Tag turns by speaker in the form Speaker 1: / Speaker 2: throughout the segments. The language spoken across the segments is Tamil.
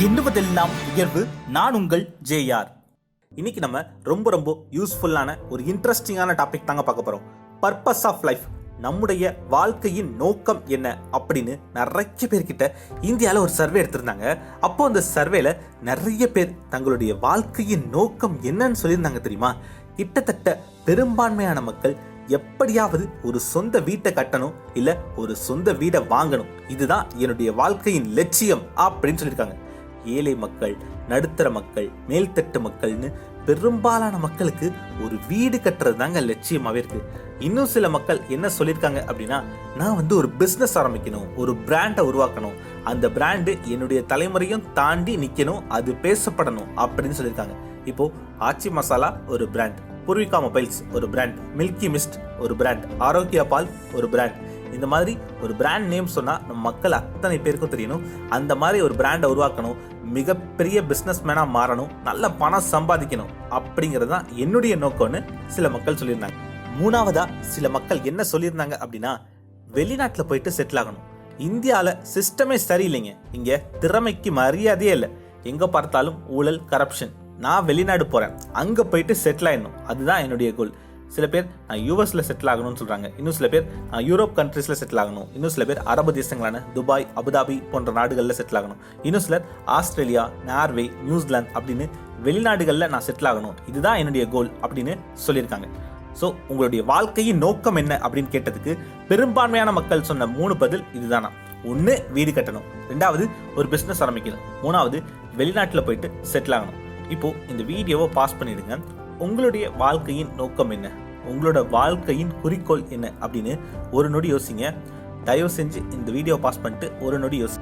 Speaker 1: எண்ணுவதெல்லாம் உயர்வு. நான் உங்கள் ஜேஆர் இன்னைக்கு நம்ம ரொம்ப ரொம்ப யூஸ்ஃபுல்லான ஒரு இன்ட்ரெஸ்டிங்கான டாபிக் தாங்க பார்க்க போறோம். பர்பஸ் ஆஃப் லைஃப் நம்முடைய வாழ்க்கையின் நோக்கம் என்ன அப்படின்னு நிறைய பேர்கிட்ட இந்தியாவில் ஒரு சர்வே எடுத்திருந்தாங்க. அப்போ அந்த சர்வேல நிறைய பேர் தங்களுடைய வாழ்க்கையின் நோக்கம் என்னன்னு சொல்லியிருந்தாங்க தெரியுமா? கிட்டத்தட்ட பெரும்பான்மையான மக்கள் எப்படியாவது ஒரு சொந்த வீட்டை கட்டணும் இல்ல ஒரு சொந்த வீடை வாங்கணும். இதுதான் என்னுடைய வாழ்க்கையின் லட்சியம் அப்படின்னு சொல்லியிருக்காங்க. ஏழை மக்கள் நடுத்தர மக்கள் மேல்தட்டு மக்கள்னு பெரும்பாலான மக்களுக்கு ஒரு வீடு கட்டுறது தாங்க லட்சியமாகவே இருக்கு. இன்னும் சில மக்கள் என்ன சொல்லியிருக்காங்க அப்படின்னா நான் வந்து ஒரு பிஸ்னஸ் ஆரம்பிக்கணும் ஒரு பிராண்டை உருவாக்கணும். அந்த பிராண்டு என்னுடைய தலைமுறையும் தாண்டி நிற்கணும் அது பேசப்படணும் அப்படின்னு சொல்லியிருக்காங்க இப்போ ஆச்சி மசாலா ஒரு பிராண்ட் பூர்விகா மொபைல்ஸ் ஒரு பிராண்ட் மில்கி மிஸ்ட் ஒரு பிராண்ட் ஆரோக்கியா பால் ஒரு பிராண்ட் இந்த மாதிரி ஒரு பிராண்ட் நேம் சொன்னால் நம்ம மக்கள் அத்தனை பேருக்கும் தெரியணும். அந்த மாதிரி ஒரு பிராண்டை உருவாக்கணும். மிகப்பெரிய பிஸ்னஸ்மேனாக மாறணும் நல்ல பணம் சம்பாதிக்கணும் அப்படிங்கிறது தான் என்னுடைய நோக்கம்னு சில மக்கள் சொல்லியிருந்தாங்க. மூணாவதா சில மக்கள் என்ன சொல்லியிருந்தாங்க அப்படின்னா வெளிநாட்டில் போயிட்டு செட்டில் ஆகணும். இந்தியாவில் சிஸ்டமே சரியில்லைங்க. இங்கே திறமைக்கு மரியாதையே இல்லை. எங்கே பார்த்தாலும் ஊழல் கரப்ஷன் நான் வெளிநாடு போகிறேன் அங்கே போயிட்டு செட்டில் ஆயிடணும். அதுதான் என்னுடைய கோல் சில பேர் நான் யூஎஸில் செட்டில் ஆகணும்னு சொல்கிறாங்க இன்னும் சில பேர் நான் யூரோப் கண்ட்ரீஸில் செட்டில் ஆகணும். இன்னும் சில பேர் அரபு தேசங்களான துபாய் அபுதாபி போன்ற நாடுகளில் செட்டில் ஆகணும். இன்னும் சிலர் ஆஸ்திரேலியா நார்வே நியூசிலாந்து அப்படின்னு வெளிநாடுகளில் நான் செட்டில் ஆகணும். இதுதான் என்னுடைய கோல் அப்படின்னு சொல்லியிருக்காங்க. ஸோ உங்களுடைய வாழ்க்கையின் நோக்கம் என்ன அப்படின்னு கேட்டதுக்கு பெரும்பான்மையான மக்கள் சொன்ன மூணு பதில் இதுதானா? ஒன்று வீடு கட்டணும். ரெண்டாவது ஒரு பிஸ்னஸ் ஆரம்பிக்கணும். மூணாவது வெளிநாட்டில் போயிட்டு செட்டில் ஆகணும். இப்போது இந்த வீடியோவை பாஸ் பண்ணிடுங்க. உங்களுடைய வாழ்க்கையின் நோக்கம் என்ன? உங்களோட வாழ்க்கையின் குறிக்கோள் என்ன? அப்படின்னு ஒரு நொடி யோசிங்க. தயவு செஞ்சு இந்த வீடியோ பாஸ் பண்ணிட்டு ஒரு நொடி யோசி.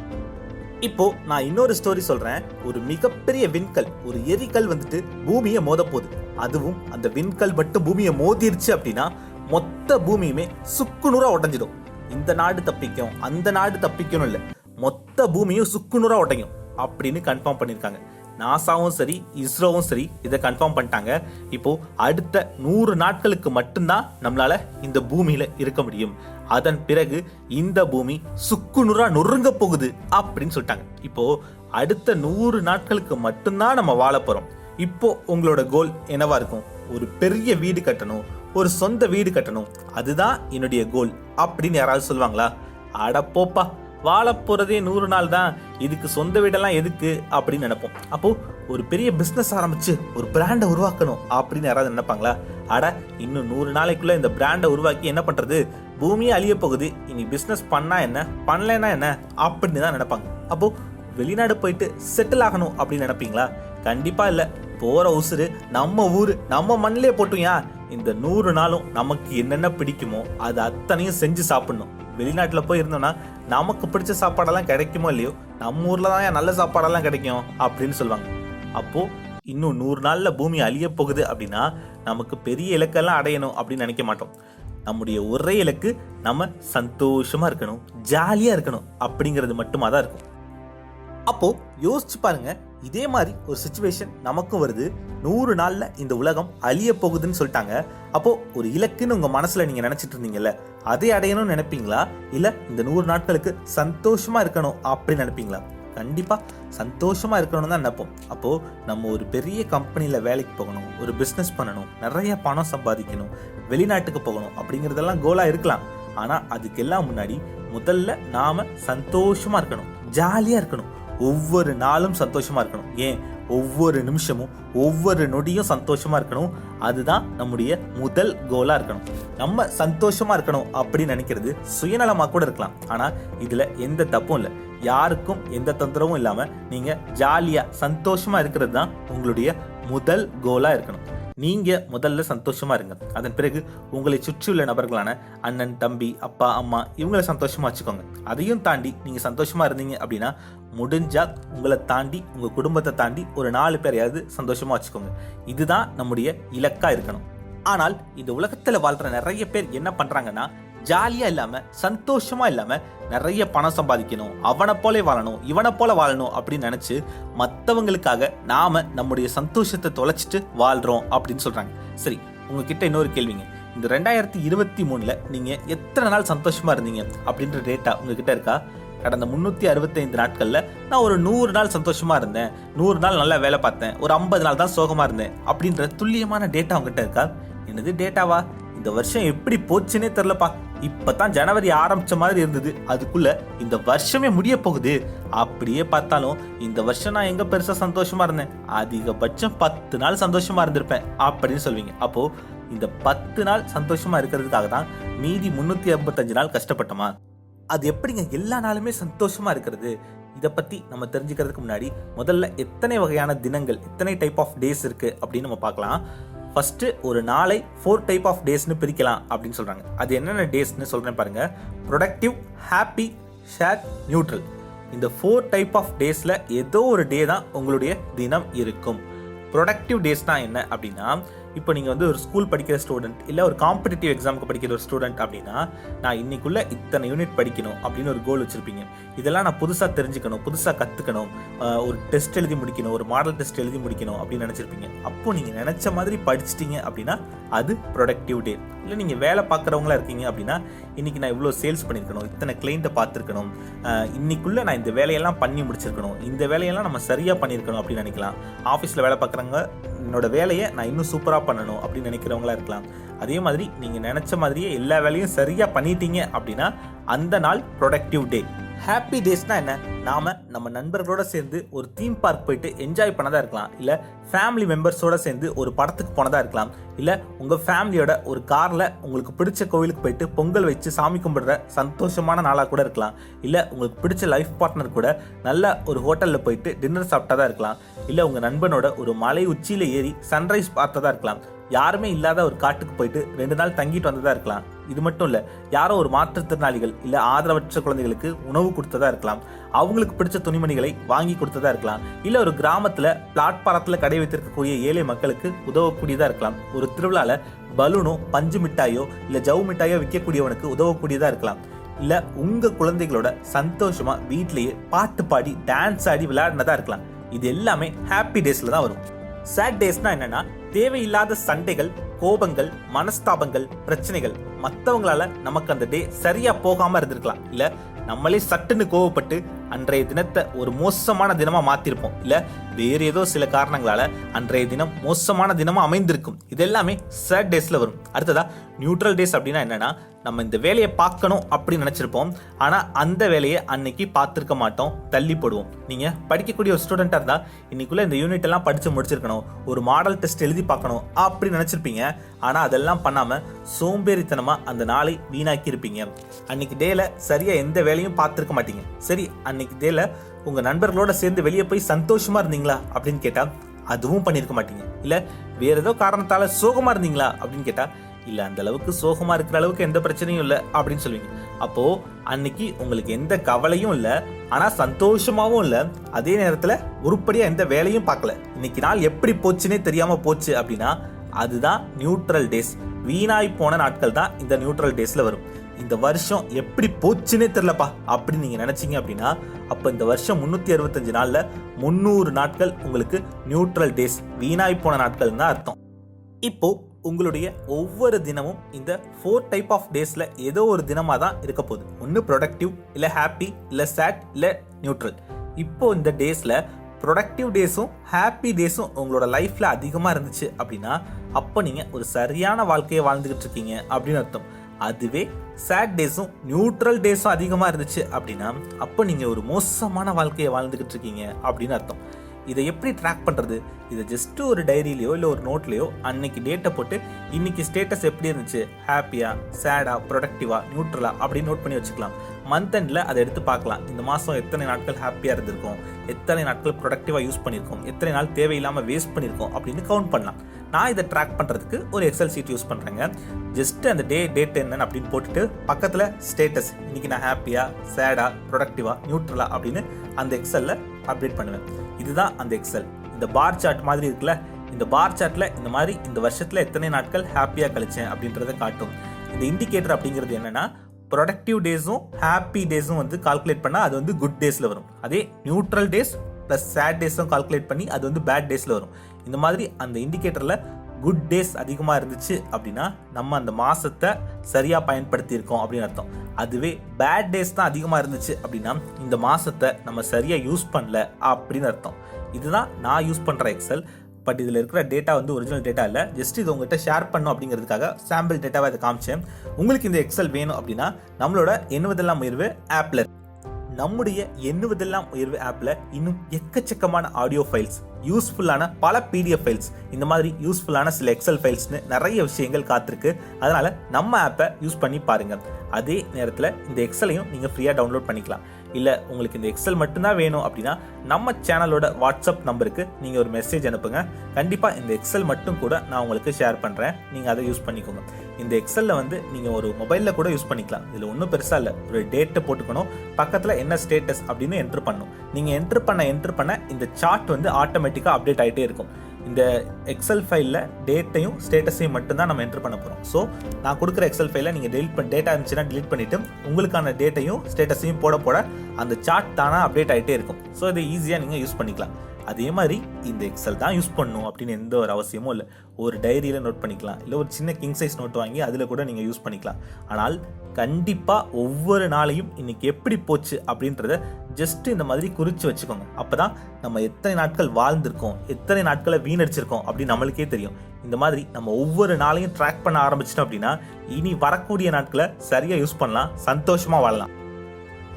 Speaker 1: இப்போ நான் இன்னொரு ஸ்டோரி சொல்றேன். ஒரு மிகப்பெரிய விண்கல் ஒரு எரிக்கல் வந்துட்டு பூமியை மோத போகுது அதுவும் அந்த விண்கல் மட்டும் பூமியை மோதிருச்சு அப்படின்னா மொத்த பூமியுமே சுக்குநூறா உடஞ்சிடும். இந்த நாடு தப்பிக்கும் அந்த நாடு தப்பிக்கணும் இல்லை. மொத்த பூமியும் சுக்குநூறா உடையும் அப்படின்னு கன்ஃபார்ம் பண்ணியிருக்காங்க நாசாவும் சரி இஸ்ரோவும் சரி இதை கன்ஃபார்ம் பண்ணிட்டாங்க. இப்போ அடுத்த நூறு நாட்களுக்கு மட்டும்தான் நம்மளால இந்த பூமியில இருக்க முடியும். அதன் பிறகு இந்த பூமி சுக்குநூறா நொறுங்க போகுது அப்படின்னு சொல்லிட்டாங்க. இப்போ அடுத்த நூறு நாட்களுக்கு மட்டும்தான் நம்ம வாழ போறோம். இப்போ உங்களோட கோல் என்னவா இருக்கும்? ஒரு பெரிய வீடு கட்டணும் ஒரு சொந்த வீடு கட்டணும். அதுதான் என்னுடைய கோல் அப்படின்னு யாராவது சொல்லுவாங்களா? அட போப்பா வாழ போகிறதே நூறு நாள் தான். இதுக்கு சொந்த வீடெல்லாம் எதுக்கு? அப்படின்னு நினைப்போம். அப்போது ஒரு பெரிய பிஸ்னஸ் ஆரம்பிச்சு ஒரு பிராண்டை உருவாக்கணும் அப்படின்னு யாராவது நினைப்பாங்களா? அட இன்னும் நூறு நாளைக்குள்ளே இந்த பிராண்டை உருவாக்கி என்ன பண்ணுறது பூமியே அழிய போகுது. இனி பிஸ்னஸ் பண்ணால் என்ன? பண்ணலைன்னா என்ன? அப்படின்னு தான் நினைப்பாங்க. அப்போது வெளிநாடு போயிட்டு செட்டில் ஆகணும் அப்படின்னு நினைப்பீங்களா? கண்டிப்பாக இல்லை. போகிற உசுறு நம்ம ஊர் நம்ம மண்ணிலே போட்டுயா? இந்த நூறு நாளும் நமக்கு என்னென்ன பிடிக்குமோ அது அத்தனையும் செஞ்சு சாப்பிடணும். வெளிநாட்டில் போய் இருந்தோம்னா நமக்கு பிடிச்ச சாப்பாடெல்லாம் கிடைக்குமோ இல்லையோ? நம்ம ஊரில் தான் நல்ல சாப்பாடெல்லாம் கிடைக்கும் அப்படின்னு சொல்லுவாங்க. அப்போது இன்னும் நூறு நாளில் பூமி அழிய போகுது அப்படின்னா நமக்கு பெரிய இலக்கெல்லாம் அடையணும் அப்படின்னு நினைக்க மாட்டோம். நம்முடைய ஒரே இலக்கு நம்ம சந்தோஷமாக இருக்கணும் ஜாலியாக இருக்கணும் அப்படிங்கிறது மட்டுமா தான் இருக்கும். அப்போ யோசிச்சு பாருங்க இதே மாதிரி ஒரு சுச்சுவேஷன் நமக்கும் வருது. நூறு நாளில் இந்த உலகம் அழிய போகுதுன்னு சொல்லிட்டாங்க. அப்போ ஒரு இலக்குன்னு உங்க மனசுல நீங்க நினைச்சிட்டு இருந்தீங்கல்ல அதை அடையணும்னு நினைப்பீங்களா? இல்ல இந்த நூறு நாட்களுக்கு சந்தோஷமா இருக்கணும் அப்படின்னு நினைப்பீங்களா? கண்டிப்பாக சந்தோஷமாக இருக்கணும்னு தான் நினைப்போம். அப்போது நம்ம ஒரு பெரிய கம்பெனியில் வேலைக்கு போகணும் ஒரு பிஸ்னஸ் பண்ணணும் நிறைய பணம் சம்பாதிக்கணும் வெளிநாட்டுக்கு போகணும் அப்படிங்கிறதெல்லாம் கோலாக இருக்கலாம். ஆனால் அதுக்கெல்லாம் முன்னாடி முதல்ல நாம் சந்தோஷமாக இருக்கணும் ஜாலியாக இருக்கணும். ஒவ்வொரு நாளும் சந்தோஷமாக இருக்கணும். ஏன்? ஒவ்வொரு நிமிஷமும் ஒவ்வொரு நொடியும் சந்தோஷமாக இருக்கணும். அதுதான் நம்முடைய முதல் கோலாக இருக்கணும். நம்ம சந்தோஷமாக இருக்கணும் அப்படின்னு நினைக்கிறது சுயநலமாக கூட இருக்கலாம். ஆனால் இதில் எந்த தப்பும் இல்லை. யாருக்கும் எந்த தொந்தரவும் இல்லாமல் நீங்கள் ஜாலியாக சந்தோஷமாக இருக்கிறது தான் உங்களுடைய முதல் கோலாக இருக்கணும். நீங்கள் முதல்ல சந்தோஷமாக இருங்க. அதன் பிறகு உங்களை சுற்றியுள்ள நபர்களான அண்ணன் தம்பி அப்பா அம்மா இவங்களை சந்தோஷமாக வச்சுக்கோங்க. அதையும் தாண்டி நீங்கள் சந்தோஷமாக இருந்தீங்க அப்படின்னா முடிஞ்சா உங்களை தாண்டி உங்கள் குடும்பத்தை தாண்டி ஒரு நாலு பேரையாவது சந்தோஷமாக வச்சுக்கோங்க. இதுதான் நம்முடைய இலக்காக இருக்கணும். ஆனால் இந்த உலகத்தில் வாழ்கிற நிறைய பேர் என்ன பண்ணுறாங்கன்னா ஜாலியாக இல்லாமல் சந்தோஷமா இல்லாமல் நிறைய பணம் சம்பாதிக்கணும் அவனை போலே வாழணும் இவனை போல வாழணும் அப்படின்னு நினச்சி மத்தவங்களுக்காக நாம நம்முடைய சந்தோஷத்தை தொலைச்சிட்டு வாழ்கிறோம் அப்படின்னு சொல்கிறாங்க சரி உங்ககிட்ட இன்னொரு கேள்விங்க. இந்த ரெண்டாயிரத்தி இருபத்தி மூணுல நீங்க எத்தனை நாள் சந்தோஷமா இருந்தீங்க அப்படின்ற டேட்டா உங்ககிட்ட இருக்கா? கடந்த முந்நூற்றி அறுபத்தைந்து நாட்களில் நான் ஒரு நூறு நாள் சந்தோஷமா இருந்தேன் நூறு நாள் நல்லா வேலை பார்த்தேன் ஒரு ஐம்பது நாள் தான் சோகமா இருந்தேன் அப்படின்ற துல்லியமான டேட்டா உங்ககிட்ட இருக்கா? என்னது டேட்டாவா இந்த வருஷம் எப்படி போச்சுன்னே தெரிலப்பா இப்பதான் ஜனவரி ஆரம்பிச்ச மாதிரி இருந்தது. அதுக்குள்ள இந்த வருஷமே முடிய போகுது. அப்படியே பார்த்தாலும் இந்த வருஷம் நான் எங்க பெருசா சந்தோஷமா இருந்தேன். அதிகபட்சம் பத்து நாள் சந்தோஷமா இருந்திருப்பேன் அப்படின்னு சொல்வீங்க. அப்போ இந்த பத்து நாள் சந்தோஷமா இருக்கிறதுக்காக தான் மீதி முன்னூத்தி ஐம்பத்தஞ்சு நாள் கஷ்டப்பட்டோமா? அது எப்படிங்க எல்லா நாளுமே சந்தோஷமா இருக்கிறது? இதை பத்தி நம்ம தெரிஞ்சுக்கிறதுக்கு முன்னாடி முதல்ல எத்தனை வகையான தினங்கள் எத்தனை டைப் ஆஃப் டேஸ் இருக்கு அப்படின்னு நம்ம பார்க்கலாம். ஃபஸ்ட்டு ஒரு நாளை ஃபோர் டைப் ஆஃப் டேஸ்னு பிரிக்கலாம் அப்படின்னு சொல்கிறாங்க அது என்னென்ன டேஸ்னு சொல்கிறேன் பாருங்கள் ப்ரொடக்டிவ் ஹாப்பி ஷேர் நியூட்ரல் இந்த ஃபோர் டைப் ஆஃப் டேஸில் ஏதோ ஒரு டே தான் உங்களுடைய தினம் இருக்கும். ப்ரொடக்டிவ் டேஸ்னா என்ன அப்படின்னா இப்போ நீங்கள் வந்து ஒரு ஸ்கூல் படிக்கிற ஸ்டூடெண்ட் இல்லை ஒரு காம்படிட்டிவ் எக்ஸாமுக்கு படிக்கிற ஒரு ஸ்டூடெண்ட் அப்படின்னா நான் இன்னைக்குள்ள இத்தனை யூனிட் படிக்கணும் அப்படின்னு ஒரு கோல் வச்சுருப்பீங்க. இதெல்லாம் நான் புதுசாக தெரிஞ்சுக்கணும் புதுசாக கற்றுக்கணும் ஒரு டெஸ்ட் எழுதி முடிக்கணும் ஒரு மாடல் டெஸ்ட் எழுதி முடிக்கணும் அப்படின்னு நினச்சிருப்பீங்க. அப்போது நீங்கள் நினச்ச மாதிரி படிச்சிட்டீங்க அப்படின்னா அது ப்ரொடக்டிவ் டே இல்லை நீங்கள் வேலை பார்க்குறவங்களா இருக்கீங்க அப்படின்னா இன்னைக்கு நான் இவ்வளோ சேல்ஸ் பண்ணியிருக்கணும் இத்தனை கிளைண்ட்டை பார்த்துருக்கணும் இன்னைக்குள்ளே நான் இந்த வேலையெல்லாம் பண்ணி முடிச்சிருக்கணும் இந்த வேலையெல்லாம் நம்ம சரியாக பண்ணியிருக்கணும் அப்படின்னு நினைக்கலாம். ஆஃபீஸில் வேலை பார்க்குறவங்க என்னோட வேலையை நான் இன்னும் சூப்பராக பண்ணணும் அப்படின்னு நினைக்கிறவங்களா இருக்கலாம். அதே மாதிரி நீங்கள் நினச்ச மாதிரியே எல்லா வேலையும் சரியாக பண்ணிட்டீங்க அப்படின்னா அந்த நாள் ப்ரொடக்டிவ் டே ஹாப்பி டேஸ்னா என்ன? நாம் நம்ம நண்பர்களோட சேர்ந்து ஒரு தீம் பார்க் போயிட்டு என்ஜாய் பண்ணதாக இருக்கலாம். இல்லை ஃபேமிலி மெம்பர்ஸோட சேர்ந்து ஒரு படத்துக்கு போனதாக இருக்கலாம். இல்லை உங்கள் ஃபேமிலியோட ஒரு காரில் உங்களுக்கு பிடிச்ச கோவிலுக்கு போயிட்டு பொங்கல் வச்சு சாமி கும்பிடுற சந்தோஷமான நாளாக கூட இருக்கலாம். இல்லை உங்களுக்கு பிடிச்ச லைஃப் பார்ட்னர் கூட நல்ல ஒரு ஹோட்டலில் போயிட்டு டின்னர் சாப்பிட்டதாக இருக்கலாம். இல்லை உங்கள் நண்பனோட ஒரு மலை உச்சியில் ஏறி சன்ரைஸ் பார்த்ததா இருக்கலாம். யாருமே இல்லாத ஒரு காட்டுக்கு போயிட்டு ரெண்டு நாள் தங்கிட்டு வந்ததா இருக்கலாம். இது மட்டும் இல்லை யாரோ ஒரு மாற்றுத்திறனாளிகள் இல்லை ஆதரவற்ற குழந்தைகளுக்கு உணவு கொடுத்ததா இருக்கலாம். அவங்களுக்கு பிடிச்ச துணிமணிகளை வாங்கி கொடுத்ததா இருக்கலாம். இல்லை ஒரு கிராமத்தில் பிளாட்பாரத்தில் கடை வைத்திருக்கக்கூடிய ஏழை மக்களுக்கு உதவக்கூடியதாக இருக்கலாம். ஒரு திருவிழாவில் பலூனோ பஞ்சு மிட்டாயோ இல்லை ஜவு மிட்டாயோ விற்கக்கூடியவனுக்கு உதவக்கூடியதாக இருக்கலாம். இல்லை உங்கள் குழந்தைகளோட சந்தோஷமாக வீட்டிலேயே பாட்டு பாடி டான்ஸ் ஆடி விளையாடினதாக இருக்கலாம். இது எல்லாமே ஹாப்பி டேஸில் தான் வரும். சேட் டேஸ்னால் என்னென்னா தேவையில்லாத சண்டைகள் கோபங்கள் மனஸ்தாபங்கள் பிரச்சனைகள் மற்றவங்களால நமக்கு அந்த டே சரியா போகாம இருந்திருக்கலாம். இல்ல நம்மளே சட்டுன்னு கோவப்பட்டு அன்றைய தினத்தை ஒரு மோசமான தினமாக மாற்றிருப்போம் இல்லை வேறு ஏதோ சில காரணங்களால் அன்றைய தினம் மோசமான தினமாக அமைந்திருக்கும். இது எல்லாமே சேட் டேஸில் வரும். அடுத்ததா நியூட்ரல் டேஸ் அப்படின்னா என்னென்னா நம்ம இந்த வேலையை பார்க்கணும் அப்படின்னு நினச்சிருப்போம். ஆனால் அந்த வேலையை அன்னைக்கு பார்த்துருக்க மாட்டோம். தள்ளி போடுவோம். நீங்கள் படிக்கக்கூடிய ஒரு ஸ்டூடெண்ட்டாக இருந்தால் இன்னைக்குள்ளே இந்த யூனிட் எல்லாம் முடிச்சிருக்கணும். ஒரு மாடல் டெஸ்ட் எழுதி பார்க்கணும் அப்படின்னு நினச்சிருப்பீங்க. ஆனால் அதெல்லாம் பண்ணாமல் சோம்பேறித்தனமாக அந்த நாளை வீணாக்கி இருப்பீங்க அன்னைக்கு டேயில் சரியாக எந்த வேலையும் பார்த்துருக்க மாட்டீங்க. சரி அன்னைக்கு டேல உங்க நண்பர்களோட சேர்ந்து வெளியே போய் சந்தோஷமா இருந்தீங்களா அப்படின்னு கேட்டா அதுவும் பண்ணியிருக்க மாட்டீங்க. இல்ல வேற ஏதோ காரணத்தால சோகமா இருந்தீங்களா? அப்படின்னு கேட்டா இல்ல அந்த அளவுக்கு சோகமா இருக்கிற அளவுக்கு எந்த பிரச்சனையும் இல்லை அப்படின்னு சொல்லுவீங்க. அப்போ அன்னைக்கு உங்களுக்கு எந்த கவலையும் இல்ல ஆனா சந்தோஷமாவும் இல்ல அதே நேரத்துல உருப்படியா எந்த வேலையும் பார்க்கல. இன்னைக்கு நாள் எப்படி போச்சுன்னே தெரியாம போச்சு அப்படின்னா அதுதான் நியூட்ரல் டேஸ் வீணாய் போன நாட்கள் தான் இந்த நியூட்ரல் டேஸ்ல வரும். இந்த வருஷம் எப்படி போச்சுன்னே தெரிலப்பா அப்படின்னு நீங்கள் நினச்சிங்க அப்படின்னா அப்போ இந்த வருஷம் முந்நூற்றி அறுபத்தஞ்சு நாளில் முந்நூறு நாட்கள் உங்களுக்கு நியூட்ரல் டேஸ் வீணாய் போன நாட்கள் தான் அர்த்தம். இப்போது உங்களுடைய ஒவ்வொரு தினமும் இந்த ஃபோர் டைப் ஆஃப் டேஸில் ஏதோ ஒரு தினமாக தான் இருக்க போகுது. ஒன்று ப்ரொடக்டிவ் இல்லை ஹாப்பி இல்லை சேட் இல்லை நியூட்ரல் இப்போது இந்த டேஸில் ப்ரொடக்டிவ் டேஸும் ஹாப்பி டேஸும் உங்களோட லைஃப்பில் அதிகமாக இருந்துச்சு அப்படின்னா அப்போ நீங்கள் ஒரு சரியான வாழ்க்கையை வாழ்ந்துக்கிட்டு இருக்கீங்க அப்படின்னு அர்த்தம். அதுவே சேட் டேஸும் நியூட்ரல் டேஸும் அதிகமாக இருந்துச்சு அப்படின்னா அப்போ நீங்கள் ஒரு மோசமான வாழ்க்கையை வாழ்ந்துக்கிட்டு இருக்கீங்க அப்படின்னு அர்த்தம். இதை எப்படி ட்ராக் பண்ணுறது இதை ஜஸ்ட் ஒரு டைரியிலையோ இல்லை ஒரு நோட்லையோ அன்னைக்கு டேட்டை போட்டு இன்னைக்கு ஸ்டேட்டஸ் எப்படி இருந்துச்சு? ஹாப்பியாக சேடா ப்ரொடக்டிவா நியூட்ரலா அப்படின்னு நோட் பண்ணி வச்சுக்கலாம். மந்த் எண்டில் அதை எடுத்து பார்க்கலாம். இந்த மாதம் எத்தனை நாட்கள் ஹாப்பியாக இருந்திருக்கும்? எத்தனை நாட்கள் ப்ரொடக்டிவாக யூஸ் பண்ணியிருக்கோம் எத்தனை நாள் தேவையில்லாமல் வேஸ்ட் பண்ணியிருக்கோம் அப்படின்னு கவுண்ட் பண்ணலாம். நான் இதை ட்ராக் பண்ணுறதுக்கு ஒரு எக்ஸல் சீட் யூஸ் பண்ணுறேங்க ஜஸ்ட் அந்த டே டேட் என்னன்னு அப்படின்னு போட்டுட்டு பக்கத்தில் ஸ்டேட்டஸ் இன்றைக்கி நான் ஹாப்பியாக சேடாக ப்ரொடக்டிவாக நியூட்ரலா அப்படின்னு அந்த எக்ஸலில் அப்டேட் பண்ணுவேன். இதுதான் அந்த எக்ஸல் இந்த பார் சார்ட் மாதிரி இருக்குல்ல? இந்த பார் சார்ட்டில் இந்த மாதிரி இந்த வருஷத்தில் எத்தனை நாட்கள் ஹாப்பியாக கழிச்சேன் அப்படின்றத காட்டும். இந்த இண்டிகேட்டர் அப்படிங்கிறது என்னென்னா ப்ரொடக்டிவ் டேஸும் ஹாப்பி டேஸும் வந்து கால்குலேட் பண்ணால் அது வந்து குட் டேஸில் வரும். அதே நியூட்ரல் டேஸ் ப்ளஸ் சேட் டேஸும் கால்குலேட் பண்ணி அது வந்து பேட் டேஸில் வரும். இந்த மாதிரி அந்த இண்டிகேட்டரில் குட் டேஸ் அதிகமாக இருந்துச்சு அப்படின்னா நம்ம அந்த மாதத்தை சரியாக பயன்படுத்தியிருக்கோம் அப்படின்னு அர்த்தம். அதுவே பேட் டேஸ் தான் அதிகமாக இருந்துச்சு அப்படின்னா இந்த மாதத்தை நம்ம சரியாக யூஸ் பண்ணல அப்படின்னு அர்த்தம். இதுதான் நான் யூஸ் பண்ணுற எக்ஸல் பட் இதில் இருக்கிற டேட்டா வந்து ஒரிஜினல் டேட்டா இல்லை. ஜஸ்ட் இது உங்கள்கிட்ட ஷேர் பண்ணும் அப்படிங்கிறதுக்காக சாம்பிள் டேட்டாவை இதை காமிச்சேன். உங்களுக்கு இந்த எக்ஸல் வேணும் அப்படின்னா நம்மளோட எண்ணுவதெல்லாம் உயர்வு ஆப்பில் நம்முடைய எண்ணுவதெல்லாம் உயர்வு ஆப்பில் இன்னும் எக்கச்சக்கமான ஆடியோ ஃபைல்ஸ் யூஸ்ஃபுல்லான பல பிடிஎஃப் ஃபைல்ஸ் இந்த மாதிரி யூஸ்ஃபுல்லான சில எக்ஸல் ஃபைல்ஸ்னு நிறைய விஷயங்கள் காத்திருக்கு. அதனால் நம்ம ஆப்பை யூஸ் பண்ணி பாருங்கள் அதே நேரத்தில் இந்த எக்ஸலையும் நீங்கள் ஃப்ரீயாக டவுன்லோட் பண்ணிக்கலாம். இல்லை உங்களுக்கு இந்த எக்ஸல் மட்டும்தான் வேணும் அப்படின்னா நம்ம சேனலோட வாட்ஸ்அப் நம்பருக்கு நீங்கள் ஒரு மெசேஜ் அனுப்புங்க. கண்டிப்பாக இந்த எக்ஸல் மட்டும் கூட நான் உங்களுக்கு ஷேர் பண்ணுறேன் நீங்கள் அதை யூஸ் பண்ணிக்கோங்க. இந்த எக்ஸலில் வந்து நீங்கள் ஒரு மொபைலில் கூட யூஸ் பண்ணிக்கலாம். இதில் ஒன்றும் பெருசாக இல்லை. ஒரு டேட்டை போட்டுக்கணும். பக்கத்தில் என்ன ஸ்டேட்டஸ் அப்படின்னு என்ட்ரு பண்ணணும். நீங்கள் என்ட்ரு பண்ண என்ட்ரு பண்ண இந்த சார்ட் வந்து ஆட்டோமேட்டிக்காக அப்டேட் ஆகிட்டே இருக்கும். இந்த எக்ஸல் ஃபைலில் டேட்டையும் ஸ்டேட்டஸையும் மட்டும்தான் நம்ம என்ட்ரு பண்ண போகிறோம் ஸோ நான் கொடுக்குற எக்ஸல் ஃபைலில் நீங்கள் டெலிட் பண்ண டேட்டா இருந்துச்சுன்னா டிலீட் பண்ணிவிட்டு உங்களுக்கான டேட்டையும் ஸ்டேட்டஸையும் போட போட அந்த சார்ட் தானாக அப்டேட் ஆகிட்டே இருக்கும். ஸோ இதை ஈஸியாக நீங்கள் யூஸ் பண்ணிக்கலாம். அதே மாதிரி இந்த எக்ஸல் தான் யூஸ் பண்ணணும் அப்படின்னு எந்த ஒரு அவசியமும் இல்லை. ஒரு டைரியில் நோட் பண்ணிக்கலாம். இல்லை ஒரு சின்ன கிங் சைஸ் நோட் வாங்கி அதில் கூட நீங்கள் யூஸ் பண்ணிக்கலாம். ஆனால் கண்டிப்பாக ஒவ்வொரு நாளையும் இன்னைக்கு எப்படி போச்சு அப்படின்றத ஜஸ்ட் இந்த மாதிரி குறித்து வச்சுக்கோங்க. அப்போ தான் நம்ம எத்தனை நாட்கள் வாழ்ந்திருக்கோம் எத்தனை நாட்களை வீணடிச்சிருக்கோம் அப்படின்னு நம்மளுக்கே தெரியும். இந்த மாதிரி நம்ம ஒவ்வொரு நாளையும் ட்ராக் பண்ண ஆரம்பிச்சிட்டோம் அப்படின்னா இனி வரக்கூடிய நாட்களை சரியாக யூஸ் பண்ணலாம் சந்தோஷமாக வாழலாம்.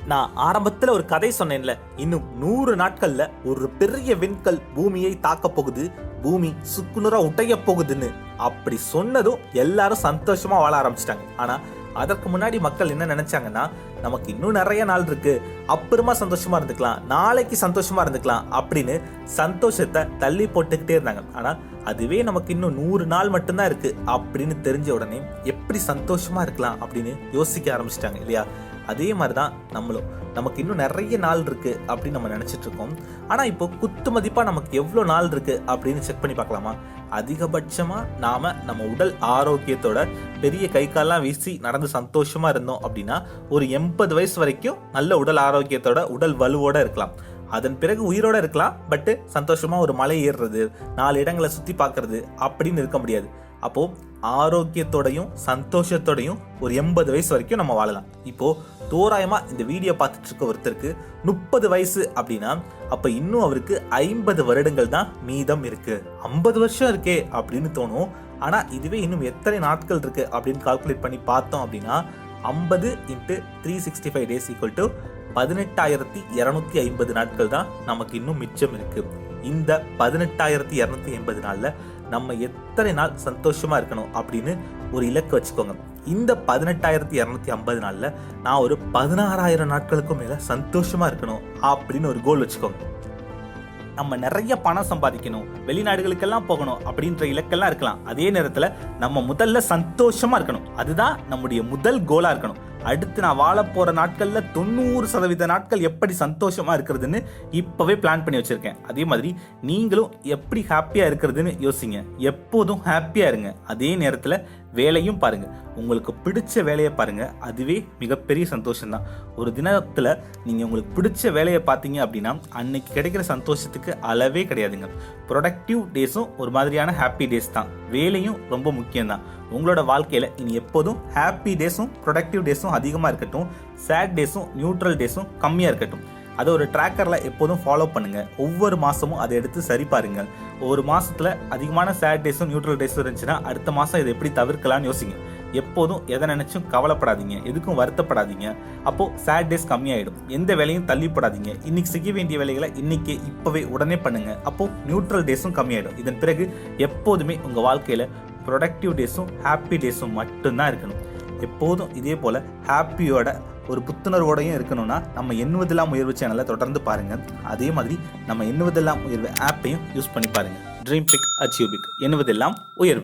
Speaker 1: நான் ஆரம்பத்துல ஒரு கதை சொன்னேன்ல. இன்னும் நூறு நாட்கள்ல ஒரு பெரிய விண்கல் பூமியை தாக்க போகுது. பூமி சுக்குநூறா உடைய போகுதுன்னு. அப்படி சொன்னதும் எல்லாரும் சந்தோஷமா வாழ ஆரம்பிச்சிட்டாங்க. ஆனா அதற்கு முன்னாடி மக்கள் என்ன நினைச்சாங்கன்னா நமக்கு இன்னும் நிறைய நாள் இருக்கு. அப்புறமா சந்தோஷமா இருந்துக்கலாம். நாளைக்கு சந்தோஷமா இருந்துக்கலாம். அப்படின்னு சந்தோஷத்தை தள்ளி போட்டுக்கிட்டே இருந்தாங்க. ஆனா அதுவே நமக்கு இன்னும் நூறு நாள் மட்டும்தான் இருக்கு. அப்படின்னு தெரிஞ்ச உடனே எப்படி சந்தோஷமா இருக்கலாம் அப்படின்னு யோசிக்க ஆரம்பிச்சிட்டாங்க இல்லையா? அதே மாதிரி தான் நம்மளும். நமக்கு இன்னும் நிறைய நாள் இருக்குது அப்படின்னு நம்ம நினச்சிட்ருக்கோம் இருக்கோம். இப்போ குத்து மதிப்பாக நமக்கு எவ்வளோ நாள் இருக்குது அப்படின்னு செக் பண்ணி பார்க்கலாமா? அதிகபட்சமாக நாம் நம்ம உடல் ஆரோக்கியத்தோட பெரிய கை காலெலாம் வீசி நடந்து சந்தோஷமாக இருந்தோம் அப்படின்னா ஒரு எண்பது வயசு வரைக்கும் நல்ல உடல் ஆரோக்கியத்தோட உடல் வலுவோடு இருக்கலாம். அதன் பிறகு உயிரோடு இருக்கலாம். பட்டு சந்தோஷமாக ஒரு மலை ஏறுறது நாலு இடங்களை சுற்றி பார்க்குறது அப்படின்னு இருக்க முடியாது. அப்போ ஆரோக்கியத்தோடையும் சந்தோஷத்தோடையும் ஒரு எண்பது வயசு வரைக்கும் நம்ம வாழலாம். இப்போ தோராயமாக இந்த வீடியோ பார்த்துட்டு இருக்க ஒருத்தருக்கு முப்பது வயசு அப்படின்னா அப்போ இன்னும் அவருக்கு ஐம்பது வருடங்கள் தான் மீதம் இருக்கு. ஐம்பது வருஷம் இருக்கே அப்படின்னு தோணும். ஆனால் இதுவே இன்னும் எத்தனை நாட்கள் இருக்கு அப்படின்னு கால்குலேட் பண்ணி பார்த்தோம் அப்படின்னா ஐம்பது into three sixty five days equal to பதினெட்டாயிரத்தி இரநூத்தி ஐம்பது நாட்கள் தான் நமக்கு இன்னும் மிச்சம் இருக்கு இந்த பதினெட்டாயிரத்தி இரநூத்தி எண்பது நாளில் நம்ம எத்தனை நாள் சந்தோஷமா இருக்கணும் அப்படின்னு ஒரு இலக்கு வச்சுக்கோங்க. இந்த பதினெட்டாயிரத்தி இரநூத்தி ஐம்பது நாள்ல நான் ஒரு பதினாறாயிரம் நாட்களுக்கும் மேல சந்தோஷமா இருக்கணும் அப்படின்னு ஒரு கோல் வச்சுக்கோங்க. நம்ம நிறைய பணம் சம்பாதிக்கணும் வெளிநாடுகளுக்கெல்லாம் போகணும் அப்படின்ற இலக்கெல்லாம் இருக்கலாம். அதே நேரத்துல நம்ம முதல்ல சந்தோஷமா இருக்கணும். அதுதான் நம்முடைய முதல் கோலா இருக்கணும். அடுத்து நான் வாழ போகிற நாட்களில் தொண்ணூறு சதவீத நாட்கள் எப்படி சந்தோஷமா இருக்கிறதுன்னு இப்போவே பிளான் பண்ணி வச்சுருக்கேன். அதே மாதிரி நீங்களும் எப்படி ஹாப்பியாக இருக்கிறதுன்னு யோசிங்க. எப்போதும் ஹாப்பியாக இருங்க. அதே நேரத்தில் வேலையும் பாருங்க. உங்களுக்கு பிடிச்ச வேலையை பாருங்க. அதுவே மிகப்பெரிய சந்தோஷம்தான். ஒரு தினத்தில் நீங்கள் உங்களுக்கு பிடிச்ச வேலையை பார்த்தீங்க அப்படின்னா அன்னைக்கு கிடைக்கிற சந்தோஷத்துக்கு அளவே கிடையாதுங்க. ப்ரொடக்டிவ் டேஸும் ஒரு மாதிரியான ஹாப்பி டேஸ் தான். வேலையும் ரொம்ப முக்கியம்தான். உங்களோட வாழ்க்கையில் இனி எப்போதும் ஹாப்பி டேஸும் ப்ரொடக்டிவ் டேஸும் அதிகமாக இருக்கட்டும். சேட் டேஸும் நியூட்ரல் டேஸும் கம்மியாக இருக்கட்டும். அதை ஒரு ட்ராக்கரில் எப்போதும் ஃபாலோ பண்ணுங்கள் ஒவ்வொரு மாதமும் அதை எடுத்து சரி பாருங்கள் ஒரு மாதத்தில் அதிகமான சேட் டேஸும் நியூட்ரல் டேஸும் இருந்துச்சுன்னா அடுத்த மாதம் இதை எப்படி தவிர்க்கலாம்னு யோசிங்க. எப்போதும் எதை நினச்சும் கவலைப்படாதீங்க. எதுக்கும் வருத்தப்படாதீங்க. அப்போது சேட் டேஸ் கம்மியாயிடும். எந்த வேலையும் தள்ளிப்படாதீங்க. இன்னைக்கு செய்ய வேண்டிய வேலைகளை இன்னைக்கே இப்போவே உடனே பண்ணுங்கள் அப்போது நியூட்ரல் டேஸும் கம்மியாயிடும். இதன் பிறகு எப்போதுமே உங்கள் வாழ்க்கையில் ப்ரொடக்டிவ் டேஸும் ஹாப்பி டேஸும் மட்டும்தான் இருக்கணும். எப்போதும் இதே போல் ஹாப்பியோட ஒரு புத்துணர்வோடையும் இருக்கணும்னா நம்ம எண்ணுவதெல்லாம் உயர்வு சேனலை தொடர்ந்து பாருங்க. அதே மாதிரி நம்ம எண்ணுவதெல்லாம் உயர்வு ஆப்பையும் யூஸ் பண்ணி பாருங்க. ட்ரீம் பிக் அச்சீவ் பிக் எண்ணுவதெல்லாம் உயர்வு.